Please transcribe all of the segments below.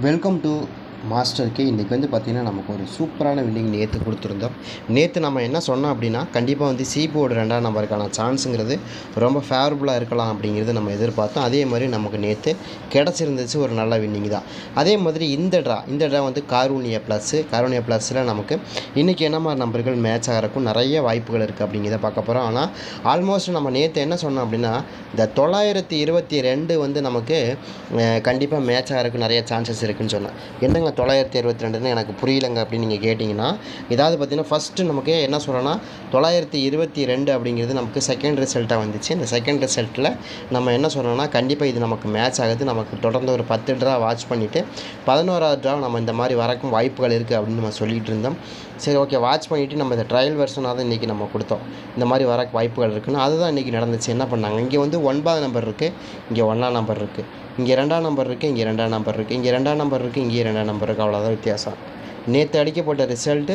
Welcome to மாஸ்டருக்கு இன்றைக்கி வந்து பார்த்திங்கன்னா நமக்கு ஒரு சூப்பரான வின்னிங் நேற்று கொடுத்துருந்தோம். நேற்று நம்ம என்ன சொன்னோம் அப்படின்னா கண்டிப்பாக வந்து சி போர்டு ரெண்டாம் நம்பருக்கான சான்ஸுங்கிறது ரொம்ப ஃபேவரபுளாக இருக்கலாம் அப்படிங்கிறது நம்ம எதிர்பார்த்தோம். அதே மாதிரி நமக்கு நேற்று கிடச்சிருந்துச்சு ஒரு நல்ல வின்னிங் தான். அதே மாதிரி இந்த ட்ரா இந்த ட்ரா வந்து காரூனியா ப்ளஸ்ஸு காரூனியா ப்ளஸில் நமக்கு இன்றைக்கி என்ன மாதிரி நம்பர்கள் மேட்ச் ஆகிறக்கும் நிறைய வாய்ப்புகள் இருக்குது அப்படிங்கிறத பார்க்க போகிறோம் ஆனால் ஆல்மோஸ்ட் நம்ம நேற்று என்ன சொன்னோம் அப்படின்னா இந்த தொள்ளாயிரத்தி இருபத்தி ரெண்டு வந்து நமக்கு கண்டிப்பாக மேட்ச் ஆகிறதுக்கு நிறைய சான்சஸ் இருக்குன்னு சொன்னேன். என்னங்க தொள்ளாயிரத்தி இருபத்தி ரெண்டுன்னு எனக்கு புரியலங்க அப்படின்னு நீங்கள் கேட்டிங்கன்னா இதாவது பார்த்தீங்கன்னா ஃபஸ்ட்டு நமக்கு என்ன சொல்கிறோன்னா தொள்ளாயிரத்தி இருபத்தி ரெண்டு அப்படிங்கிறது நமக்கு செகண்ட் ரிசல்ட்டாக வந்துச்சு. இந்த செகண்ட் ரிசல்ட்டில் நம்ம என்ன சொல்கிறோன்னா கண்டிப்பாக இது நமக்கு மேட்ச் ஆகுது. நமக்கு தொடர்ந்து ஒரு பத்து ட்ரா வாட்ச் பண்ணிவிட்டு பதினோராவது ட்ரா நம்ம இந்த மாதிரி வரக்கும் வாய்ப்புகள் இருக்குது அப்படின்னு நம்ம சொல்லிகிட்டு இருந்தோம். சரி ஓகே வாட்ச் பண்ணிவிட்டு நம்ம இந்த ட்ரையல் வெர்ஷனாக தான் இன்றைக்கி நம்ம கொடுத்தோம். இந்த மாதிரி வர வாய்ப்புகள் இருக்குன்னு அதுதான் இன்றைக்கி நடந்துச்சு. என்ன பண்ணாங்க? இங்கே வந்து ஒன்பது நம்பர் இருக்குது இங்கே ஒன்றாம் நம்பர் இருக்குது இங்கே ரெண்டாம் நம்பர் இருக்குது இங்கே ரெண்டாம் நம்பர் இருக்குது இங்கே ரெண்டாம் நம்பர் இருக்குது இங்கே ரெண்டாம் நம்பர் இருக்குது அவ்வளோதான் வித்தியாசம். நேற்று அடிக்கப்பட்ட ரிசல்ட்டு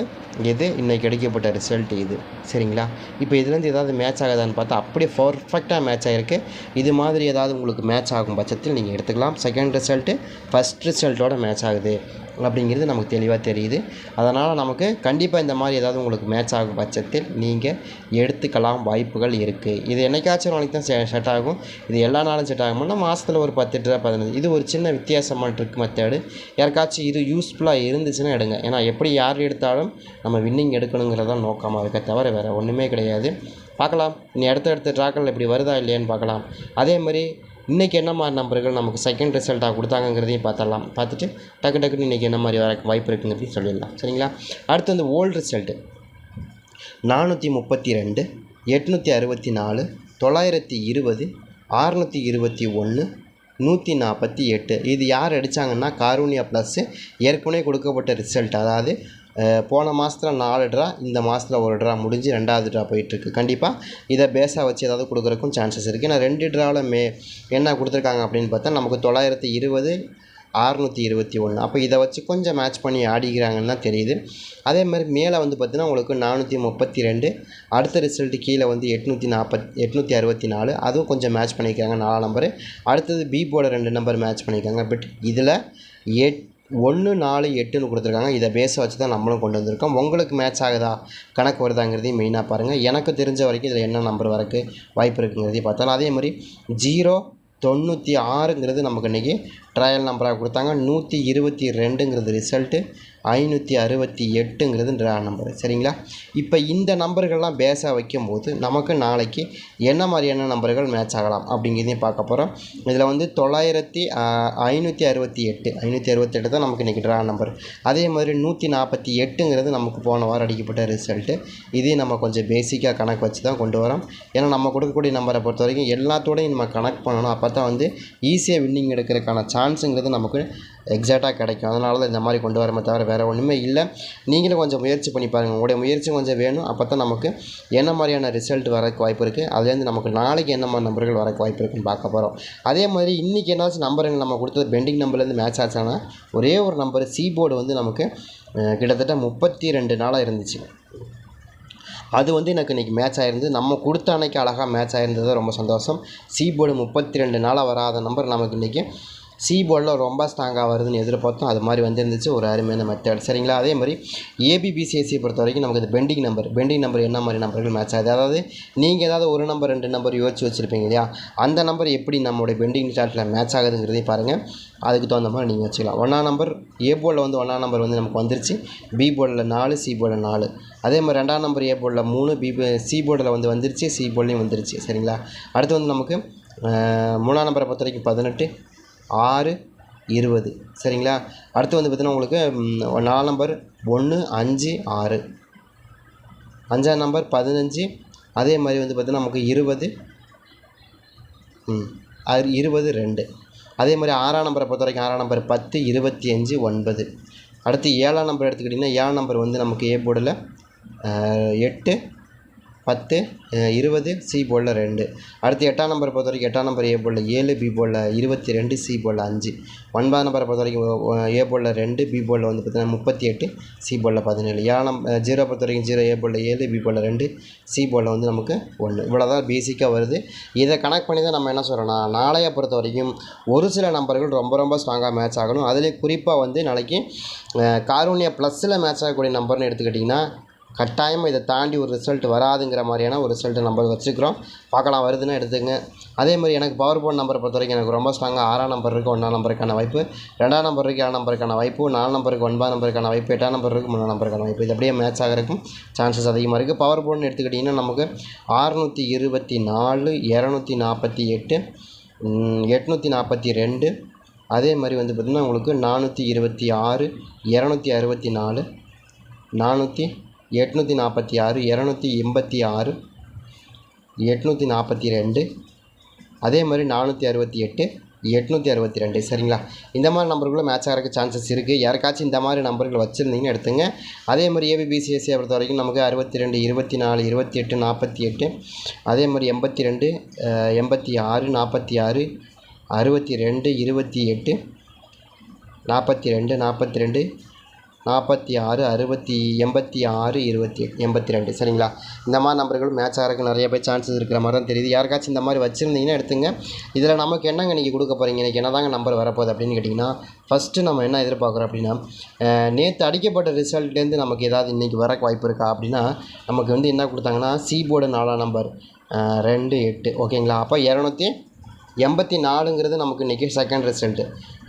இது இன்றைக்கி அடிக்கப்பட்ட ரிசல்ட் இது. சரிங்களா? இப்போ இதுலேருந்து ஏதாவது மேட்ச் ஆகுதான்னு பார்த்தா அப்படியே பர்ஃபெக்டாக மேட்ச் ஆகிருக்கு இது மாதிரி ஏதாவது உங்களுக்கு மேட்ச் ஆகும் பட்சத்தில் நீங்கள் எடுத்துக்கலாம். செகண்ட் ரிசல்ட்டு ஃபஸ்ட் ரிசல்ட்டோட மேட்ச் ஆகுது. அப்படிங்கிறது நமக்கு தெளிவாக தெரியுது. அதனால் நமக்கு கண்டிப்பாக இந்த மாதிரி ஏதாவது உங்களுக்கு மேட்ச் ஆகும் பட்சத்தில் நீங்கள் எடுத்துக்கலாம் வாய்ப்புகள் இருக்குது இது என்னைக்காச்சும் நாளைக்கு தான் செட் ஆகும். இது எல்லா நாளும் செட் ஆகும்னா மாதத்தில் ஒரு பத்து ட்ரா பதினஞ்சு. இது ஒரு சின்ன வித்தியாசமான ட்ரிக் மெத்தேடு யாருக்காச்சும் இது யூஸ்ஃபுல்லாக இருந்துச்சுன்னா எடுங்க. ஏன்னா எப்படி யார் எடுத்தாலும் நம்ம வின்னிங் எடுக்கணுங்கிறதான் நோக்கமாக இருக்க தவிர வேறு ஒன்றுமே கிடையாது. பார்க்கலாம். நீ அடுத்த அடுத்த ட்ராக்கள் இப்படி வருதா இல்லையான்னு பார்க்கலாம். அதே மாதிரி இன்றைக்கி என்ன மாதிரி நம்பர்கள் நமக்கு செகண்ட் ரிசல்ட்டாக கொடுத்தாங்கங்கிறதையும் பார்த்துடலாம். பார்த்துட்டு டக்கு டக்குன்னு இன்றைக்கி என்ன மாதிரி வர வாய்ப்பு இருக்குங்க சொல்லிடலாம். சரிங்களா? அடுத்து வந்து ஓல்டு ரிசல்ட்டு நானூற்றி முப்பத்தி ரெண்டு எட்நூற்றி அறுபத்தி நாலு தொள்ளாயிரத்தி இருபது ஆறுநூற்றி இருபத்தி ஒன்று நூற்றி நாற்பத்தி எட்டு இது யார் அடித்தாங்கன்னா காரூனியா ப்ளஸ்ஸு ஏற்கனவே கொடுக்கப்பட்ட ரிசல்ட் அதாவது போன மாதத்தில் நாலு ட்ரா இந்த மாதத்தில் ஒரு ட்ரா முடிஞ்சு ரெண்டாவது ட்ரா போயிட்டுருக்கு. கண்டிப்பாக இதை பேஸாக வச்சு ஏதாவது கொடுக்குறக்கும் சான்சஸ் இருக்குது ஏன்னா ரெண்டு ட்ராவில் மே என்ன கொடுத்துருக்காங்க அப்படின்னு பார்த்தா நமக்கு தொள்ளாயிரத்தி இருபது அறுநூற்றி இருபத்தி ஒன்று அப்போ இதை வச்சு கொஞ்சம் மேட்ச் பண்ணி ஆடிக்கிறாங்கன்னு தான் தெரியுது. அதே மாதிரி மேலே வந்து பார்த்திங்கன்னா உங்களுக்கு நானூற்றி முப்பத்தி ரெண்டு அடுத்த ரிசல்ட்டு கீழே வந்து எட்நூற்றி நாற்பத் எட்நூற்றி அறுபத்தி நாலு. அதுவும் கொஞ்சம் மேட்ச் பண்ணியிருக்காங்க நாலாம் நம்பரு அடுத்தது பி ரெண்டு நம்பர் மேட்ச் பண்ணியிருக்காங்க. பட் இதில் எட் ஒன்று நாலு எட்டுன்னு கொடுத்துருக்காங்க. இதை பேஸை வச்சு தான் நம்மளும் கொண்டு வந்திருக்கோம். உங்களுக்கு மேட்ச் ஆகுதா? கணக்கு வருதாங்கிறதையும் மெயினாக பாருங்கள் எனக்கு தெரிஞ்ச வரைக்கும் இதில் என்ன நம்பர் வரக்கு வாய்ப்பு இருக்குங்கிறதையும் பார்த்தாலும் அதே மாதிரி ஜீரோ தொண்ணூற்றி ஆறுங்கிறது நமக்கு இன்றைக்கி ட்ரையல் நம்பராக கொடுத்தாங்க. நூற்றி இருபத்தி ரெண்டுங்கிறது ரிசல்ட்டு ஐநூற்றி அறுபத்தி எட்டுங்கிறது ட்ரா நம்பர் சரிங்களா? இப்போ இந்த நம்பர்கள்லாம் பேஸாக வைக்கும்போது நமக்கு நாளைக்கு என்ன மாதிரியான நம்பர்கள் மேட்ச் ஆகலாம் அப்படிங்கிறதையும் பார்க்க போகிறோம் இதில் வந்து தொள்ளாயிரத்தி ஐநூற்றி அறுபத்தி எட்டு ஐநூற்றி அறுபத்தெட்டு தான் நமக்கு இன்றைக்கி ட்ரா நம்பர் அதே மாதிரி நூற்றி நாற்பத்தி எட்டுங்கிறது நமக்கு போன வாரம் அடிக்கப்பட்ட ரிசல்ட்டு இதையும் நம்ம கொஞ்சம் பேசிக்காக கணக்கு வச்சு தான் கொண்டு வரோம். ஏன்னா நம்ம கொடுக்கக்கூடிய நம்பரை பொறுத்த வரைக்கும் எல்லாத்தோடையும் நம்ம கனெக்ட் பண்ணணும். அப்போ தான் வந்து ஈஸியாக வின்னிங் எடுக்கிறதுக்கான சான்ஸுங்கிறது நமக்கு எக்ஸாக்டாக கிடைக்கும். அதனால தான் இந்த மாதிரி கொண்டு வரமே தவிர வேறு ஒன்றுமே இல்லை. நீங்களும் கொஞ்சம் முயற்சி பண்ணி பாருங்கள் உங்களுடைய முயற்சி கொஞ்சம் வேணும். அப்போ தான் நமக்கு என்ன மாதிரியான ரிசல்ட் வரக்கு வாய்ப்பு இருக்குது அதுலேருந்து நமக்கு நாளைக்கு என்ன மாதிரி நம்பர்கள் வரக்கு வாய்ப்பு இருக்குன்னு பார்க்க போகிறோம் அதே மாதிரி இன்றைக்கி என்னாச்சும் நம்பருங்க நம்ம கொடுத்தது பெண்டிங் நம்பர்லேருந்து மேட்ச் ஆச்சுன்னா ஒரே ஒரு நம்பர் சி போர்டு வந்து நமக்கு கிட்டத்தட்ட முப்பத்தி ரெண்டு நாளாக இருந்துச்சு. அது வந்து எனக்கு இன்றைக்கி மேட்ச் ஆகிருந்து நம்ம கொடுத்த அன்னைக்கு அழகாக மேட்ச் ஆகிருந்தது ரொம்ப சந்தோஷம். சி போர்டு முப்பத்தி ரெண்டு நாளாக வராத நம்பர் நமக்கு இன்றைக்கி சி போர்டில் ரொம்ப ஸ்ட்ராங்காக வருதுன்னு எதிர்பார்த்தோம். அது மாதிரி வந்துருந்துச்சு. ஒரு அருமையான மெத்தட் சரிங்களா? அதே மாதிரி ஏபிபிசிஎஸ்சி பொறுத்த வரைக்கும் நமக்கு இது பெண்டிங் நம்பர் பெண்டிங் நம்பர் என்ன மாதிரி நம்பர்கள் மேட்ச் ஆகுது? அதாவது நீங்கள் ஏதாவது ஒரு நம்பர் ரெண்டு நம்பர் யோசிச்சு வச்சுருப்பீங்க இல்லையா? அந்த நம்பர் எப்படி நம்மளுடைய பெண்டிங் சார்ட்டில் மேட்ச் ஆகுதுங்கிறதையும் பாருங்கள் அதுக்கு தகுந்த மாதிரி நீங்கள் வச்சுக்கலாம். ஒன்றாம் நம்பர் ஏ போர்டில் வந்து ஒன்றாம் நம்பர் வந்து நமக்கு வந்துருச்சு. பி போர்டில் நாலு சி போர்டில் நாலு. அதே மாதிரி ரெண்டாம் நம்பர் ஏ போர்டில் மூணு பி சி போர்டில் வந்து வந்துருச்சு. சி போர்ட்லேயும் வந்துருச்சு. சரிங்களா? அடுத்து வந்து நமக்கு மூணாம் நம்பரை பொறுத்த வரைக்கும் பதினெட்டு. ஆறு இருபது. சரிங்களா? அடுத்து வந்து பார்த்திங்கன்னா உங்களுக்கு நாலு நம்பர் ஒன்று அஞ்சு ஆறு. அஞ்சாம் நம்பர் பதினஞ்சு. அதே மாதிரி வந்து பார்த்திங்கன்னா நமக்கு இருபது. ம் அது இருபது ரெண்டு. அதே மாதிரி ஆறாம் நம்பரை பொறுத்த வரைக்கும் ஆறாம் நம்பர் பத்து இருபத்தி அஞ்சு ஒன்பது. அடுத்து ஏழாம் நம்பர் எடுத்துக்கிட்டிங்கன்னா ஏழாம் நம்பர் வந்து நமக்கு ஏ போர்டில் எட்டு பத்து இருபது சி போலில் ரெண்டு. அடுத்து எட்டாம் நம்பர் பொறுத்த வரைக்கும் எட்டாம் நம்பர் ஏ போலில் ஏழு பி போலில் இருபத்தி ரெண்டு சி போலில் அஞ்சு. ஒன்பதாம் நம்பரை பொறுத்த வரைக்கும் ஏ போலில் ரெண்டு பி போலில் வந்து பார்த்திங்கன்னா முப்பத்தி எட்டு சி போலில் பதினேழு. ஏழாம் நம்ப- ஜீரோ பொறுத்த வரைக்கும் ஜீரோ ஏ போலில் ஏழு பி போலில் ரெண்டு சி போலில் வந்து நமக்கு ஒன்று. இவ்வளோ தான் பேசிக்காக வருது. இதை கனெக்ட் பண்ணி தான் நம்ம என்ன சொல்கிறோம்னா நாளைய பொறுத்த வரைக்கும் ஒரு சில நம்பர்கள் ரொம்ப ரொம்ப ஸ்ட்ராங்காக மேட்ச் ஆகணும். அதுலேயும் குறிப்பாக வந்து நாளைக்கு காரூனியா ப்ளஸ்ஸில் ப்ளஸில் மேட்ச் ஆகக்கூடிய நம்பர்னு எடுத்துக்கிட்டிங்கன்னா கட்டாயமாக இதை தாண்டி ஒரு ரிசல்ட் வராதுங்கிற மாதிரியான ஒரு ரிசல்ட்டை நம்பர் வச்சுக்கிறோம் பார்க்கலாம் வருதுன்னு எடுத்துங்க. அதே மாதிரி எனக்கு பவர் போர்ட் நம்பரை பொறுத்த வரைக்கும் எனக்கு ரொம்ப ஸ்ட்ராங்காக ஆறாம் நம்பர் இருக்குது ஒன்றாம் நம்பருக்கான வாய்ப்பு. ரெண்டாம் நம்பர் இருக்குது ஏழாம் நம்பருக்கான வாய்ப்பு. நாலு நம்பருக்கு ஒன்பதாம் நம்பருக்கான வாய்ப்பு. எட்டாம் நம்பர் இருக்குது மூணாம் நம்பருக்கான வாய்ப்பு. இது அப்படியே மேட்ச் ஆகிறதுக்கும் சான்சஸ் அதிகமாக இருக்குது பவர் போர்டுன்னு எடுத்துக்கிட்டிங்கன்னா நமக்கு ஆறுநூற்றி இருபத்தி நாலு இரநூத்தி நாற்பத்தி எட்டு எட்நூற்றி நாற்பத்தி ரெண்டு. அதே மாதிரி வந்து பார்த்திங்கன்னா உங்களுக்கு நானூற்றி இருபத்தி ஆறு இரநூத்தி அறுபத்தி நாலு நானூற்றி எட்நூற்றி நாற்பத்தி ஆறு இரநூத்தி எண்பத்தி ஆறு எட்நூற்றி நாற்பத்தி ரெண்டு அதே மாதிரி நானூற்றி அறுபத்தி எட்டு எட்நூற்றி அறுபத்தி ரெண்டு. சரிங்களா? இந்த மாதிரி நம்பர்களும் மேட்ச் ஆகிறதுக்கு சான்சஸ் இருக்குது யாருக்காச்சும் இந்த மாதிரி நம்பர்கள் வச்சுருந்தீங்கன்னு எடுத்துங்க. அதே மாதிரி ஏபிபிசிஎஸ்சியை பொறுத்த வரைக்கும் நமக்கு அறுபத்தி ரெண்டு இருபத்தி நாலு இருபத்தி எட்டு நாற்பத்தி எட்டு. அதே மாதிரி எண்பத்தி ரெண்டு எண்பத்தி ஆறு நாற்பத்தி ஆறு அறுபத்தி ரெண்டு இருபத்தி எட்டு நாற்பத்தி ரெண்டு நாற்பத்தி ரெண்டு நாற்பத்தி ஆறு அறுபத்தி எண்பத்தி ஆறு இருபத்தி எட்டு எண்பத்தி ரெண்டு. சரிங்களா? இந்த மாதிரி நம்பர்கள் மேட்ச் ஆகிறதுக்கு நிறைய பேர் சான்சஸ் இருக்கிற மாதிரி தான் தெரியுது. யாருக்காச்சும் இந்த மாதிரி வச்சுருந்தீங்கன்னா எடுத்துங்க. இதில் நமக்கு என்னங்க நீங்கள் கொடுக்க போகிறீங்க இன்றைக்கி என்னதாங்க நம்பர் வரப்போகுது அப்படின்னு கேட்டிங்கன்னா ஃபஸ்ட்டு நம்ம என்ன எதிர்பார்க்குறோம் அப்படின்னா நேற்று அடிக்கப்பட்ட ரிசல்ட்லேருந்து நமக்கு ஏதாவது இன்றைக்கி வர வாய்ப்பு இருக்கா அப்படின்னா நமக்கு வந்து என்ன கொடுத்தாங்கன்னா சி போர்டு நாலாம் நம்பர் ரெண்டு எட்டு. ஓகேங்களா? அப்போ இரநூத்தி எண்பத்தி நாலுங்கிறது நமக்கு இன்றைக்கி செகண்ட் ரிசல்ட்டு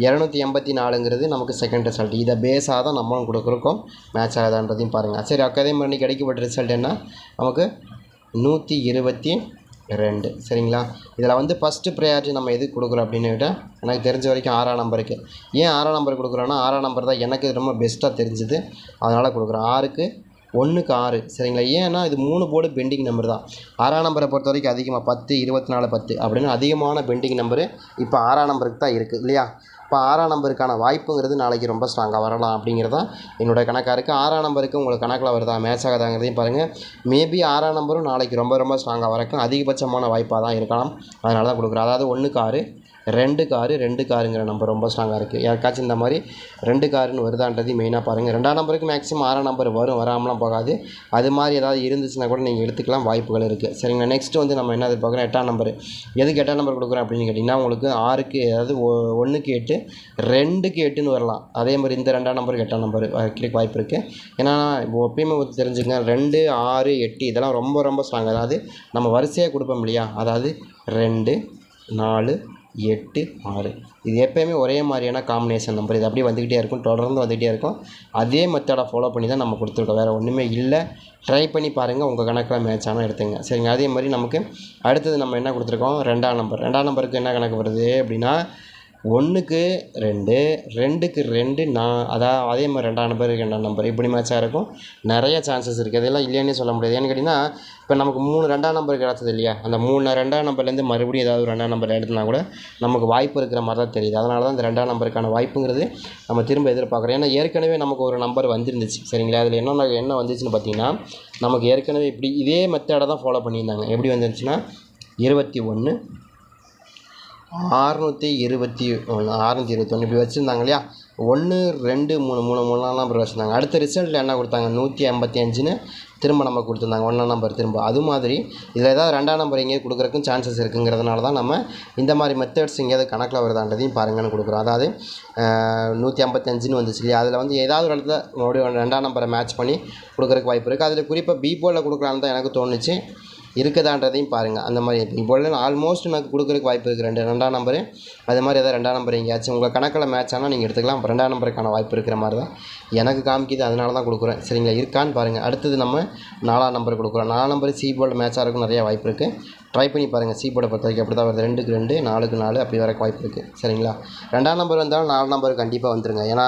இரநூத்தி எண்பத்தி நாலுங்கிறது நமக்கு செகண்ட் ரிசல்ட் இதை பேஸாக தான் நம்மளும் கொடுக்குறோம். மேட்ச் ஆகுதான்றதையும் பாருங்கள் சரி அதே மாதிரி இன்னைக்கு கிடைக்கப்பட்ட ரிசல்ட் என்ன? நமக்கு நூற்றி இருபத்தி ரெண்டு. சரிங்களா? இதில் வந்து ஃபஸ்ட்டு ப்ரையாரிட்டி நம்ம எதுக்கு கொடுக்குறோம் அப்படின்னு கேட்டால் எனக்கு தெரிஞ்ச வரைக்கும் ஆறாம் நம்பருக்கு ஏன் ஆறாம் நம்பர் கொடுக்குறோன்னா ஆறாம் நம்பர் தான் எனக்கு ரொம்ப பெஸ்ட்டாக தெரிஞ்சுது. அதனால் கொடுக்குறோம். ஆறுக்கு ஒன்றுக்கு ஆறு. சரிங்களா? ஏன்னா இது மூணு போர்டு பெண்டிங் நம்பர் தான். ஆறாம் நம்பரை பொறுத்த வரைக்கும் அதிகமாக பத்து இருபத்தி நாலு பத்து அப்படின்னு அதிகமான பெண்டிங் நம்பரு இப்போ ஆறாம் நம்பருக்கு தான் இருக்குது இல்லையா? இப்போ ஆறாம் நம்பருக்கான வாய்ப்புங்கிறது நாளைக்கு ரொம்ப ஸ்ட்ராங்காக வரலாம் அப்படிங்கிறது தான் என்னோட கணக்காக இருக்குது ஆறாம் நம்பருக்கு உங்களுக்கு கணக்கில் வருதா? மேட்ச் ஆகாதாங்கிறதையும் பாருங்கள் மேபி ஆறாம் நம்பரும் நாளைக்கு ரொம்ப ரொம்ப ஸ்ட்ராங்காக வரக்கும் அதிகபட்சமான வாய்ப்பாக தான் இருக்கலாம். அதனால தான் கொடுக்குறேன். அதாவது ஒன்றுக்கு ஆறு ரெண்டு காரு ரெண்டு காருங்கிற நம்பர் ரொம்ப ஸ்ட்ராங்காக இருக்குது யாருக்காச்சும் இந்த மாதிரி ரெண்டு காருன்னு வருதான்றதையும் மெயினாக பாருங்கள் ரெண்டாம் நம்பருக்கு மேக்ஸிமம் ஆறாம் நம்பர் வரும் வராமலாம் போகாது. அது மாதிரி ஏதாவது இருந்துச்சுன்னா கூட நீங்கள் எடுத்துக்கலாம் வாய்ப்புகள் இருக்குது சரிங்களா? நெக்ஸ்ட் வந்து நம்ம என்ன எதிர்பார்க்குறோம்? எட்டாம் நம்பர் எதுக்கு எட்டாம் நம்பர் கொடுக்குறோம் அப்படின்னு கேட்டிங்கன்னா உங்களுக்கு ஆறுக்கு அதாவது ஒ- ஒன்றுக்கு எட்டு ரெண்டுக்கு எட்டுன்னு வரலாம். அதே மாதிரி இந்த ரெண்டாம் நம்பருக்கு எட்டாம் நம்பர் கிடைக்க வாய்ப்பு இருக்குது ஏன்னா இப்போ எப்பயுமே வந்து தெரிஞ்சுங்க ரெண்டு ஆறு எட்டு இதெல்லாம் ரொம்ப ரொம்ப ஸ்ட்ராங் அதாவது நம்ம வரிசையாக கொடுப்போம் இல்லையா? அதாவது ரெண்டு நாலு எட்டு ஆறு. இது எப்போயுமே ஒரே மாதிரியான காம்பினேஷன் நம்பர் இது அப்படியே வந்துக்கிட்டே இருக்கும். தொடர்ந்து வந்துக்கிட்டே இருக்கும். அதே மெத்தடை ஃபாலோ பண்ணி தான் நம்ம கொடுத்துருக்கோம். வேறு ஒன்றுமே இல்லை. ட்ரை பண்ணி பாருங்கள் உங்கள் கணக்கில் மேட்ச் ஆனால் எடுத்துங்க. சரிங்க. அதே மாதிரி நமக்கு அடுத்தது நம்ம என்ன கொடுத்துருக்கோம்? ரெண்டாம் நம்பர் ரெண்டாம் நம்பருக்கு என்ன கணக்கு வருது அப்படின்னா ஒன்றுக்கு ரெண்டு ரெண்டுக்கு ரெண்டு நான் அதான் அதே மாதிரி ரெண்டாம் நம்பர் ரெண்டாம் நம்பர் இப்படி மேட்சாக இருக்கும். நிறைய சான்சஸ் இருக்குது அதெல்லாம் இல்லைன்னே சொல்ல முடியாது. ஏன்னு கேட்டிங்கன்னா இப்போ நமக்கு மூணு ரெண்டாம் நம்பர் கிடச்சது இல்லையா? அந்த மூணு ரெண்டாம் நம்பர்லேருந்து மறுபடியும் ஏதாவது ஒரு ரெண்டாம் நம்பர் எடுத்துனா கூட நமக்கு வாய்ப்பு இருக்கிற மாதிரி தான் தெரியுது. அதனால தான் இந்த ரெண்டாம் நம்பருக்கான வாய்ப்புங்கிறது நம்ம திரும்ப எதிர்பார்க்குறோம். ஏன்னா ஏற்கனவே நமக்கு ஒரு நம்பர் வந்துருந்துச்சு. சரிங்களா? அதில் என்ன என்ன வந்துச்சுன்னு பார்த்தீங்கன்னா நமக்கு ஏற்கனவே இப்படி இதே மெத்தடை தான் ஃபாலோ பண்ணியிருந்தாங்க. எப்படி வந்துருந்துச்சுன்னா இருபத்தி ஒன்று ஆறுநூற்றி இருபத்தி ஒன்று ஆறுநூற்றி இருபத்தொன்று இப்படி வச்சுருந்தாங்க இல்லையா ஒன்று ரெண்டு மூணு மூணு மூணுலாம் நம்பர் வச்சுருந்தாங்க. அடுத்த ரிசல்ட்டில் என்ன கொடுத்தாங்க? நூற்றி ஐம்பத்தி அஞ்சுன்னு திரும்ப நம்ம கொடுத்துருந்தாங்க. ஒன்றாம் நம்பர் திரும்ப. அது மாதிரி இதில் ஏதாவது ரெண்டாம் நம்பர் எங்கேயும் கொடுக்குறக்கும் சான்சஸ் இருக்குங்கிறதுனால தான் நம்ம இந்த மாதிரி மெத்தட்ஸ் எங்கேயாவது கணக்கில் வருதான்றதையும் பாருங்கன்னு கொடுக்குறோம். அதாவது நூற்றி ஐம்பத்தஞ்சுன்னு வந்துச்சு இல்லையா? அதில் வந்து ஏதாவது ஒரு இடத்துல மறுபடியும் ரெண்டாம் நம்பரை மேட்ச் பண்ணி கொடுக்குறக்கு வாய்ப்பு இருக்குது அதில் குறிப்பாக பி போலில் கொடுக்கலான்னு தான் எனக்கு தோணுச்சு. இருக்குதான்றதையும் பாருங்கள் அந்த மாதிரி இப்போ ஆல்மோஸ்ட் எனக்கு கொடுக்குறதுக்கு வாய்ப்பு இருக்குது ரெண்டு ரெண்டாம் நம்பரு அது மாதிரி ஏதாவது ரெண்டாம் நம்பர் எங்கேயாச்சும் உங்கள் கணக்கில் மேட்ச் ஆனால் நீங்கள் எடுத்துக்கலாம். ரெண்டாம் நம்பருக்கான வாய்ப்பு இருக்கிற மாதிரி தான் எனக்கு காமிக்குது. அதனால தான் கொடுக்குறேன். சரிங்களா? இருக்கான்னு பாருங்கள் அடுத்தது நம்ம நாலாம் நம்பர் கொடுக்குறோம். நாலாம் நம்பர் சி போர்டு மேட்சாக இருக்கும் நிறைய வாய்ப்பு இருக்குது ட்ரை பண்ணி பாருங்கள் சி போர்டை பொறுத்த வரைக்கும் அப்படி தான் வருது. ரெண்டுக்கு ரெண்டு நாலுக்கு நாலு அப்படி வர வாய்ப்பு இருக்குது சரிங்களா? ரெண்டாம் நம்பர் வந்தாலும் நாலு நம்பர் கண்டிப்பாக வந்துருங்க. ஏன்னா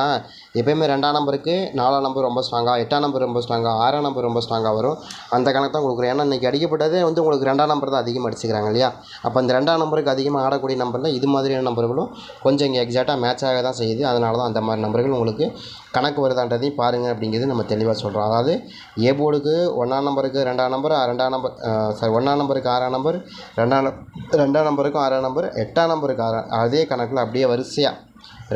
எப்பயுமே ரெண்டாம் நம்பருக்கு நாலாம் நம்பர் ரொம்ப ஸ்ட்ராங்காக எட்டாம் நம்பர் ரொம்ப ஸ்ட்ராங்காக ஆறாம் நம்பர் ரொம்ப ஸ்ட்ராங்காக வரும். அந்த கணக்கு தான் கொடுக்குறேன் ஏன்னா இன்றைக்கி அடிக்கப்பட்டதே வந்து உங்களுக்கு ரெண்டாம் நம்பர் தான் அதிகமாக அடிச்சுக்கிறாங்க இல்லையா? அப்போ அந்த ரெண்டாம் நம்பருக்கு அதிகமாக ஆடக்கூடிய நம்பரில் இது மாதிரியான நம்பர்களும் கொஞ்சம் இங்கே எக்ஸாக்டாக மேட்ச் ஆக தான் செய்யுது. அதனால தான் அந்த மாதிரி நம்பர்கள் உங்களுக்கு கணக்கு வருதான்றதையும் பாருங்கள் அப்படிங்கிறது நம்ம தெளிவாக சொல்கிறோம் அதாவது ஏ போர்டுக்கு ஒன்றாம் நம்பருக்கு ரெண்டாம் நம்பர் ரெண்டாம் நம்பர் சாரி ஒன்றாம் நம்பருக்கு ஆறாம் நம்பர் ரெண்டாம் ரெண்டாம் நம்பருக்கும் ஆறாம் நம்பர் எட்டாம் நம்பருக்கு ஆறாம் அதே கணக்கில் அப்படியே வரிசையாக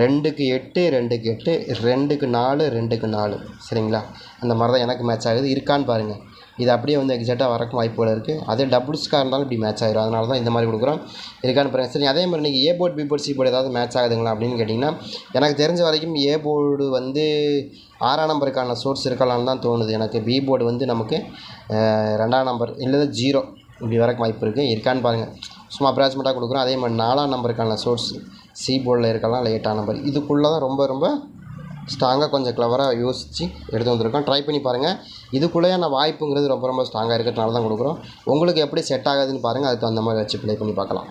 ரெண்டுக்கு எட்டு ரெண்டுக்கு எட்டு ரெண்டுக்கு நாலு ரெண்டுக்கு நாலு. சரிங்களா? அந்த மாதிரி தான் எனக்கு மேட்ச் ஆகுது. இருக்கான்னு பாருங்கள் இது அப்படியே வந்து எக்ஸாக்டாக வரக்கும் வாய்ப்புகள் இருக்குது அதே டபுள்ஸ்க்காக இருந்தாலும் இப்படி மேட்ச் ஆகிடும் அதனால தான் இந்த மாதிரி கொடுக்குறோம். இருக்கான்னு பாருங்கள் சரி அதே மாதிரி நீங்கள் A board B board C board ஏதாவது மேட்ச் ஆகுதுங்களா அப்படின்னு கேட்டிங்கன்னா எனக்கு தெரிஞ்ச வரைக்கும் ஏ போர்டு வந்து ஆறாம் நம்பருக்கான சோர்ஸ் இருக்கலாம்னு தான் தோணுது. எனக்கு பி போர்டு வந்து நமக்கு ரெண்டாம் நம்பர் இல்லை ஜீரோ இப்படி வரக்கு வாய்ப்பு இருக்குது இருக்கான்னு பாருங்கள் சும்மா அப்ராக்சிமேட்டாக கொடுக்குறோம். அதே மாதிரி நாலாம் நம்பருக்கான சோர்ஸ் சி போர்டில் இருக்கலாம் இல்லை எட்டாம் நம்பர் இதுக்குள்ளே தான் ரொம்ப ரொம்ப ஸ்ட்ராங்காக கொஞ்சம் க்ளவராக யோசித்து எடுத்து வந்திருக்கோம். ட்ரை பண்ணி பாருங்கள் இதுக்குள்ளேயான வாய்ப்புங்கிறது ரொம்ப ரொம்ப ஸ்ட்ராங்காக இருக்கிறதுனால தான் கொடுக்குறோம். உங்களுக்கு எப்படி செட் ஆகுதுன்னு பாருங்கள் அதுக்கு அந்த மாதிரி வச்சு ப்ளே பண்ணி பார்க்கலாம்.